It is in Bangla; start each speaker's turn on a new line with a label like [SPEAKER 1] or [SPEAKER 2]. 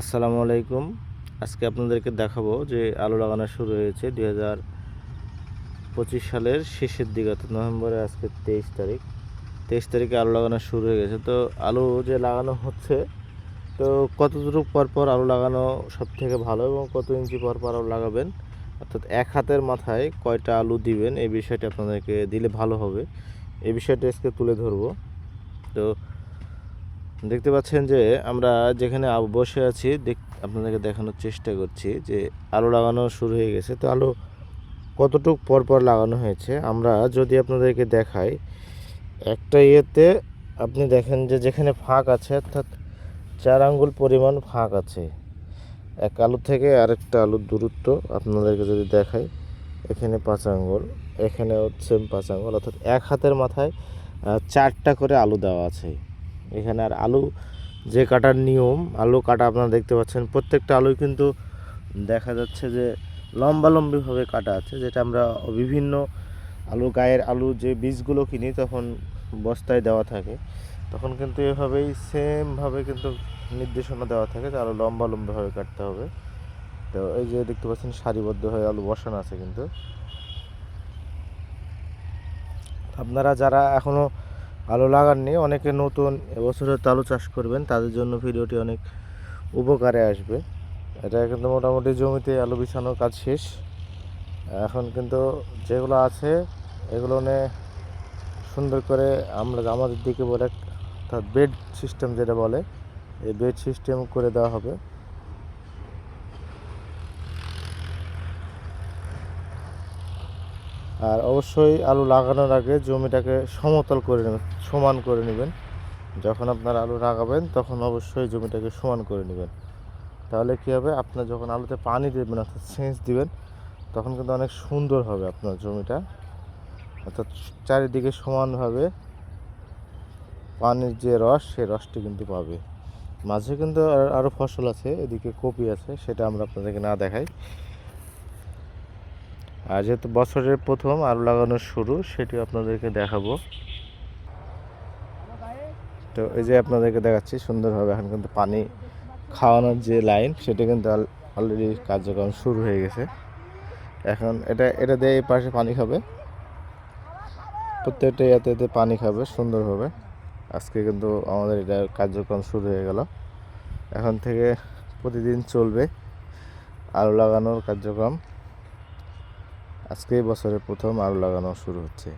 [SPEAKER 1] আসসালামু আলাইকুম। আজকে আপনাদেরকে দেখাবো যে আলু লাগানো শুরু হয়েছে দুই হাজার পঁচিশ সালের শেষের দিকে, অর্থাৎ নভেম্বরের আজকে তেইশ তারিখ। তেইশ তারিখে আলু লাগানো শুরু হয়ে গেছে। তো আলু যে লাগানো হচ্ছে, তো কতটুকু পর পর আলু লাগানো সব থেকে ভালো এবং কত ইঞ্চি পর পর আলু লাগাবেন? অর্থাৎ এক হাতের মাথায় কয়টা আলু দিবেন? এই বিষয়টি আপনাদেরকে দিলে ভালো হবে। এই বিষয়টা আজকে তুলে ধরবো। তো দেখতে পাচ্ছেন যে আমরা যেখানে বসে আছি, দেখ, আপনাদেরকে দেখানোর চেষ্টা করছি যে আলু লাগানো শুরু হয়ে গেছে। তো আলু কতটুক পর পর লাগানো হয়েছে, আমরা যদি আপনাদেরকে দেখাই, একটা ইয়েতে আপনি দেখেন যে যেখানে ফাঁক আছে, অর্থাৎ চার আঙ্গুল পরিমাণ ফাঁক আছে। এক আলু থেকে আরেকটা আলুর দূরত্ব আপনাদেরকে যদি দেখাই, এখানে পাঁচ আঙ্গুল এখানে হচ্ছে পাঁচ আঙ্গুল, অর্থাৎ এক হাতের মাথায় চারটা করে আলু দেওয়া আছে। এখানে আর আলু যে কাটার নিয়ম, আলু কাটা আপনারা দেখতে পাচ্ছেন, প্রত্যেকটা আলু কিন্তু দেখা যাচ্ছে যে লম্বালম্বিভাবে কাটা আছে, যেটা আমরা বিভিন্ন আলু, গায়ের আলু যে বীজগুলো কিনি তখন বস্তায় দেওয়া থাকে। তখন কিন্তু এভাবেই সেমভাবে কিন্তু নির্দেশনা দেওয়া থাকে যে আলু লম্বালম্বিভাবে কাটতে হবে। তো এই যে দেখতে পাচ্ছেন, সারিবদ্ধ হয়ে আলু বসানো আছে কিন্তু। আপনারা যারা এখনও আলু লাগাননি অনেকে নতুন এবছর হয়তো আলু চাষ করবেন, তাদের জন্য ভিডিওটি অনেক উপকারে আসবে। এটা কিন্তু মোটামুটি জমিতে আলু বিছানোর কাজ শেষ। এখন কিন্তু যেগুলো আছে, এগুলো নিয়ে সুন্দর করে আমরা আমাদের দিকে বলে অর্থাৎ বেড সিস্টেম যেটা বলে, এই বেড সিস্টেম করে দেওয়া হবে। আর অবশ্যই আলু লাগানোর আগে জমিটাকে সমতল করে নেবেন, সমান করে নেবেন। যখন আপনার আলু লাগাবেন, তখন অবশ্যই জমিটাকে সমান করে নেবেন। তাহলে কী হবে? আপনার যখন আলুতে পানি দেবেন, অর্থাৎ সেচ দিবেন, তখন কিন্তু অনেক সুন্দর হবে আপনার জমিটা। অর্থাৎ চারিদিকে সমানভাবে পানির যে রস সেই রসটি কিন্তু পাবে। মাঝে কিন্তু আর- আরও ফসল আছে, এদিকে কপি আছে, সেটা আমরা আপনাদেরকে না দেখাই। আর যেহেতু বছরের প্রথম আলু লাগানোর শুরু সেটি আপনাদেরকে দেখাবো। তো এই যে আপনাদেরকে দেখাচ্ছি, সুন্দরভাবে এখন কিন্তু পানি খাওয়ানোর যে লাইন, সেটা কিন্তু অলরেডি কার্যক্রম শুরু হয়ে গেছে। এখন এটা এটা দিয়ে এই পাশে পানি খাবে। প্রত্যেকটা ইয়াতে এতে পানি খাবে, সুন্দরভাবে। আজকে কিন্তু আমাদের এটা কার্যক্রম শুরু হয়ে গেল। এখন থেকে প্রতিদিন চলবে আলু লাগানোর কার্যক্রম। আজকেই বছরের প্রথম আলু লাগানো শুরু হচ্ছে।